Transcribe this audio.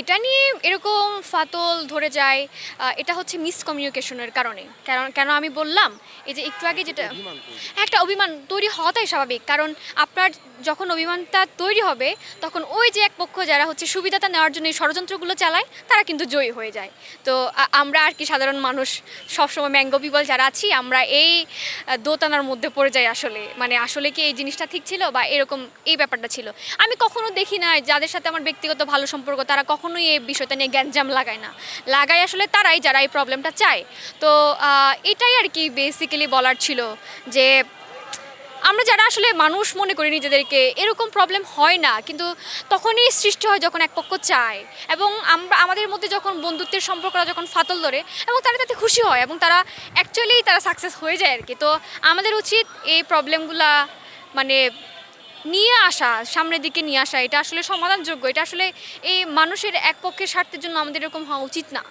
এটা নিয়ে এরকম ফাতল ধরে যায় এটা হচ্ছে মিসকমিউনিকেশনের কারণে। কারণ কেন আমি বললাম এই যে একটু আগে যেটা একটা অভিমান তৈরি হওয়াটাই স্বাভাবিক। কারণ আপনার যখন অভিমানটা তৈরি হবে, তখন ওই যে এক পক্ষ যারা হচ্ছে সুবিধাটা নেওয়ার জন্য এই ষড়যন্ত্রগুলো চালায়, তারা কিন্তু জয়ী হয়ে যায়। তো আমরা আর কি সাধারণ মানুষ, সবসময় ম্যাঙ্গো পিপল যারা আছি, আমরা এই দোতানার মধ্যে পড়ে যাই আসলে। মানে আসলে কি এই জিনিসটা ঠিক ছিল বা এরকম এই ব্যাপারটা ছিল? আমি কখনো দেখি না যাদের সাথে আমার ব্যক্তিগত ভালো সম্পর্ক, তারা কখনোই এই বিষয়টা নিয়ে গ্যাঞ্জাম লাগায় না। লাগায় আসলে তারাই যারা এই প্রবলেমটা চায়। তো এটাই আর কি বেসিক্যালি বলার ছিল যে আমরা যারা আসলে মানুষ মনে করি নিজেদেরকে, এরকম প্রবলেম হয় না। কিন্তু তখনই সৃষ্টি হয় যখন এক পক্ষ চায়। এবং আমরা, আমাদের মধ্যে যখন বন্ধুত্বের সম্পর্কটা যখন ফাতল ধরে, এবং তারা তাতে খুশি হয়, এবং তারা অ্যাকচুয়ালি তারা সাকসেস হয়ে যায় আর কি তো আমাদের উচিত এই প্রবলেমগুলা মানে নিয়ে আসা, সামনের দিকে নিয়ে আসা। এটা আসলে সমাধানযোগ্য। এটা আসলে এই মানুষের এক পক্ষের স্বার্থের জন্য আমাদের এরকম হওয়া উচিত না।